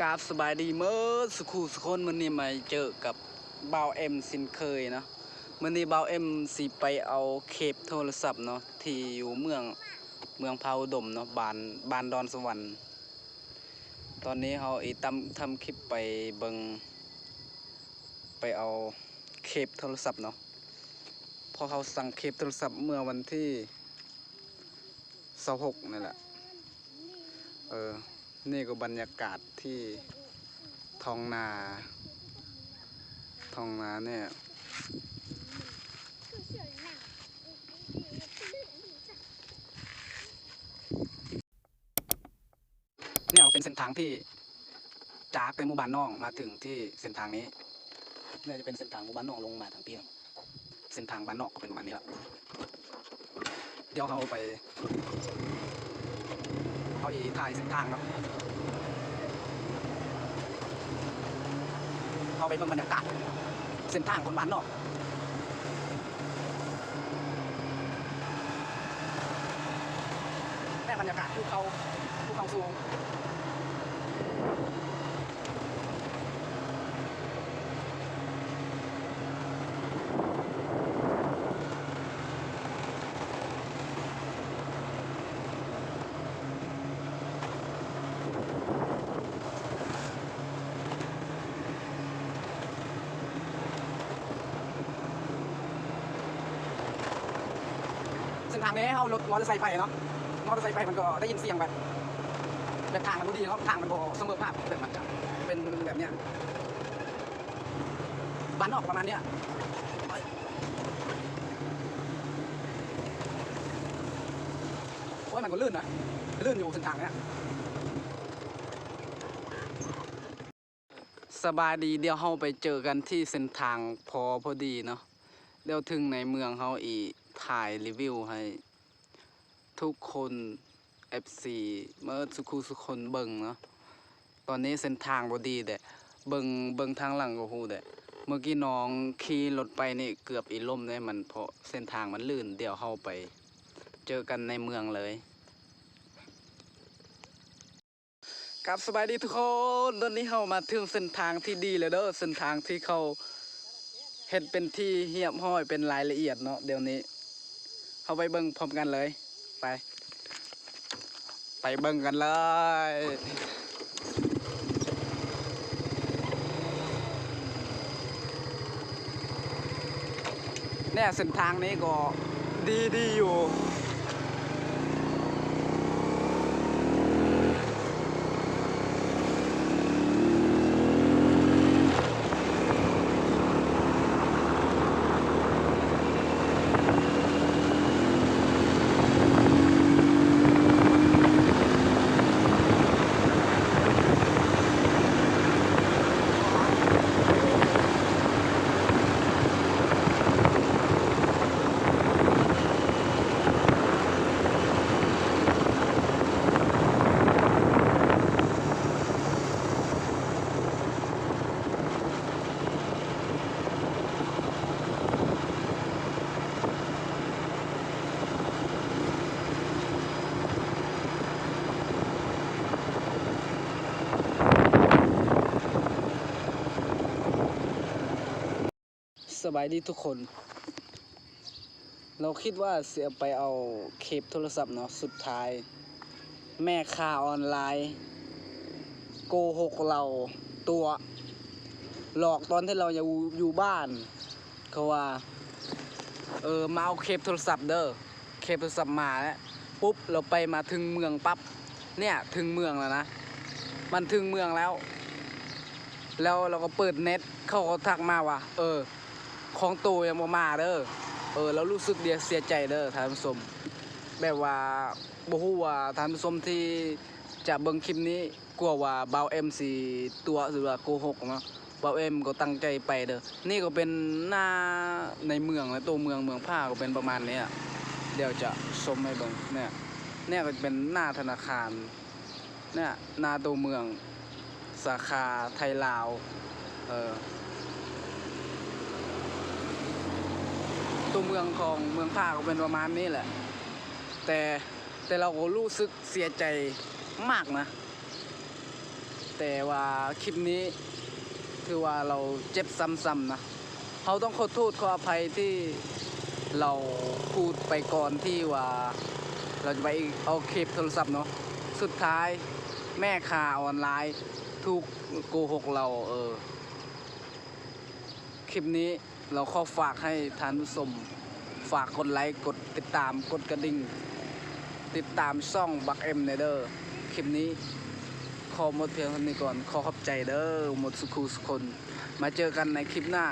กราบสบายดีเมื่อสุขูสุคนมันนี้มาเจอกับเบาเอ็มสินเคยนะมันนี้บ่าเอ็มสิไปเอาเคปโทรศัพท์เนาะที่อยู่เมืองเมืองพาอุดมเนาะบานบานดอนสวรรค์ตอนนี้เขาอีตำทำคลิปไปเบิงไปเอาเคปโทรศัพท์เนาะพอเขาสั่งเคปโทรศัพท์เมื่อวันที่26นั่แหละเออ นี่ก็บรรยากาศที่ท้องนาท้องนาเนี่ยเนี่ยเป็นเส้นทางที่จากเป็นหมู่บ้านนอกมาถึงที่เส้นทางนี้เนี่ยจะเป็นเส้นทางหมู่บ้านนอกลงมาทางเตียงเส้นทางบ้านนอกก็เป็นประมาณนี้ละเดี๋ยวเขาไป เขาอีถ่ายเส้นทางเนาะเขาไปเมืองบรรยากาศเส้นทางคนบ้านนอกแม่บรรยากาศภูเขาภูเขาสูง ทางนี้เอารถมอเตอร์ไซค์ไปเนาะมอเตอร์ไซค์ไปมันก็ได้ยินเสียงแบบแบบทางมันดีเนาะทางมันบ่เสมอภาพแบบมันจะเป็นแบบเนี้ยบ้านนอกประมาณเนี้ยโอ้ยมันก็ลื่นนะลื่นอยู่เส้นทางเนี้ยสบายดีเดี๋ยวเราไปเจอกันที่เส้นทางพอพอดีเนาะเดี๋ยวถึงในเมืองเขาอีก ถ่ายรีวิวให้ ทุกคน FC เมื่อสุขุสุคนเบิ่งเนาะตอนนี้เส้นทางบ่ดีแต่เบิ่งเบิ่งทางหลังก็ฮู้แต่เมื่อกี้น้องขี่รถไปนี่เกือบอีล่มได้มันเพราะเส้นทางมันลื่นเดี๋ยวเฮาไป เจอกันในเมืองเลยกับสบายดีทุกคนตอนนี้เฮามาถึงเส้นทางที่ดีเลยเด้อเส้นทางที่เขาเฮ็ดเป็นที่เหียบห้อยเป็นรายละเอียดเนาะเดี๋ยวนี้ เขาไปเบิ้งพร้อมกันเลย ไป ไปเบิ้งกันเลยเนี่ยเส้นทางนี้ก็ดีดีอยู่ สบายดีทุกคน เราคิดว่าเสียไปเอาเคปโทรศัพท์เนาะสุดท้าย แม่ค้าออนไลน์ โกหกเราตัว หลอกตอนที่เราอยู่อยู่บ้านเขาว่า เออมาเอาเคปโทรศัพท์เด้อเคปโทรศัพท์มาแล้วปุ๊บเราไปมาถึงเมืองปั๊บเนี่ยถึงเมืองแล้วนะ มันถึงเมืองแล้ว แล้วเราก็เปิดเน็ตเขาก็ทักมาว่า เออ ของตัวยังบ่มาเด้อเออแล้วรู้สึกเดียเสียใจเด้อท่านผู้ชมแบบว่าบ่ฮู้ว่าท่านผู้ชมที่จะเบิ่งคลิปนี้กลัวว่าเบาเอ็มสิตัวหรือว่าโกหกเนาะเบาเอ็มก็ตั้งใจไปเด้อนี่ก็เป็นหน้าในเมืองและตัวเมืองเมืองผ้าก็เป็นประมาณนี้อะเดี๋ยวจะชมให้เบิ่งเนี่ยเนี่ยก็เป็นหน้าธนาคารเนี่ยหน้าตัวเมืองสาขาไทยลาวเออ ตัวเมืองของเมืองภาคก็เป็นประมาณนี้แหละ แต่แต่เราก็รู้สึกเสียใจมากนะ แต่ว่าคลิปนี้คือว่าเราเจ็บซ้ำๆนะเขาต้องขอโทษขออภัยที่เราพูดไปก่อนที่ว่า เราจะไปเอาคลิปโทรศัพท์เนาะสุดท้ายแม่ค้าออนไลน์ถูกโกหกเราเออ คลิปนี้ เราขอฝากให้ท่านผู้ชมฝากกดไลค์กดติดตามกดกระดิ่ง ติดตามช่องบักเอ็มเนเดอร์คลิปนี้ ขอหมดเพียงเท่านี้ก่อน ขอขอบใจเด้อหมดสุขุสุคน มาเจอกันในคลิปหน้า